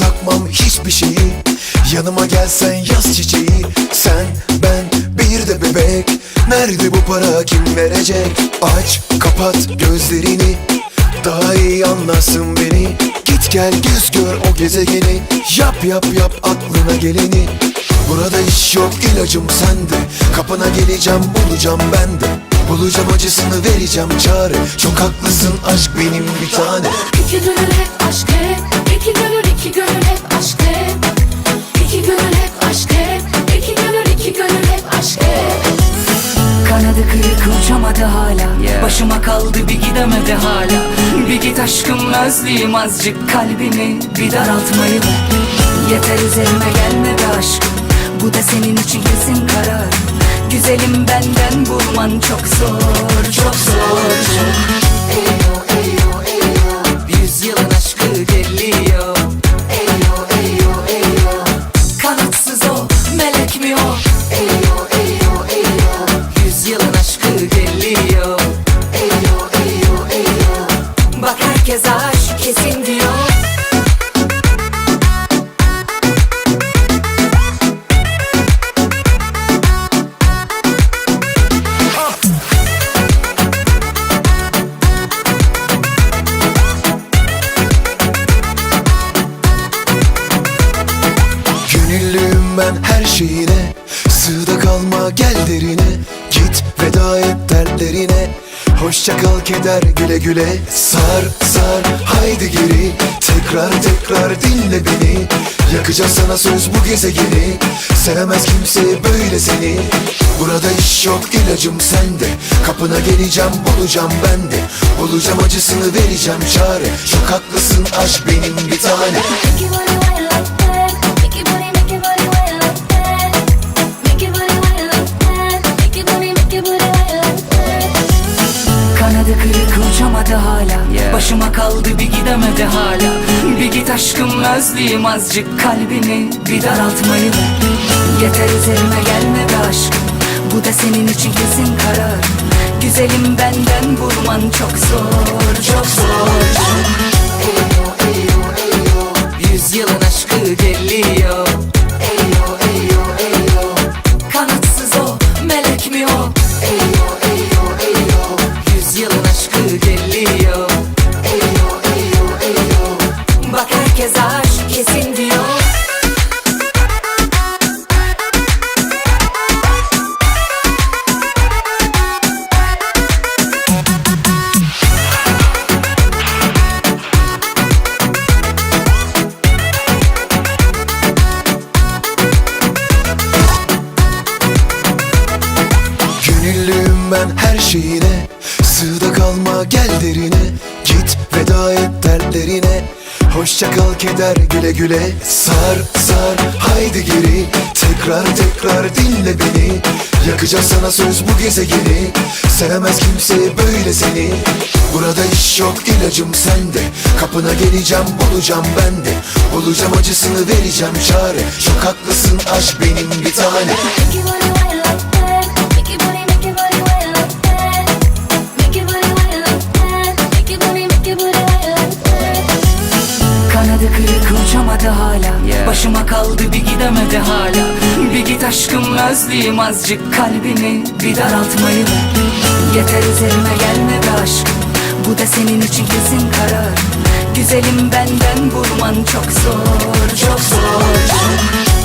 yapmam hiçbir şeyi. Yanıma gelsen yaz çiçeği. Sen, ben, bir de bebek. Nerede bu para kim verecek? Aç, kapat gözlerini. Daha iyi anlasın beni. Git gel göz gör o gezegeni. Yap yap yap aklına geleni. Burada iş yok ilacım sende. Kapına geleceğim bulacağım ben de Bulacağım acısını vereceğim çare. Çok haklısın aşk benim bir tane. İki gönül hep aşk hep. İki gönül iki gönül hep aşk hep. İki gönül hep aşk hep. İki gönül iki gönül hep aşk hep. Kanadı kırık uçamadı hala. Başıma kaldı bir gidemedi hala. Bir git aşkım özleyeyim azıcık kalbini Bir daraltmayı ver Yeter üzerime gelme be aşkım. Bu da senin için kesin karar Güzelim benden bulman çok zor Çok zor. Eyo eyo eyo. Yüzyılın aşkı geliyor. Eyo eyo eyo. Kanatsız o melek mi o? Eyo eyo eyo. Yüzyılın aşkı geliyor. Eyo eyo eyo. Bak herkes aşk kesin diyor Gönüllüyüm ben her şeyine. Sığda kalma gel derine. Git veda et dertlerine. Hoşça kal keder güle güle. Sar sar haydi geri. Tekrar tekrar dinle beni. Yakacağız sana söz bu gezegeni. Sevemez kimse böyle seni. Burada iş yok ilacım sende. Kapına geleceğim bulacağım ben de. Bulacağım acısını vereceğim çare. Çok haklısın aşk benim bir tane Başıma kaldı bir gidemedi hala. Bir git aşkım özleyeyim azıcık kalbini Bir daraltmayı ver Yeter üzerime gelme be aşkım Bu da senin için kesin karar. Güzelim benden bulman çok zor Çok zor. Yüzyılın aşkı geliyor Gel derine Git veda et dertlerine. Hoşça kal keder güle güle Sar sar. Haydi geri Tekrar tekrar dinle beni. Yakacağız sana söz bu gezegeni. Sevemez kimse böyle seni. Burada iş yok ilacım sende. Kapına geleceğim bulacağım ben de. Bulacağım acısını vereceğim çare. Çok haklısın aşk benim bir tane hala Başıma kaldı bir gidemedi hala. Bir git aşkım özleyeyim azıcık kalbini Bir daraltmayı ver. Yeter üzerime gelme be aşkım. Bu da senin için kesin karar. Güzelim benden bulman çok zor Çok zor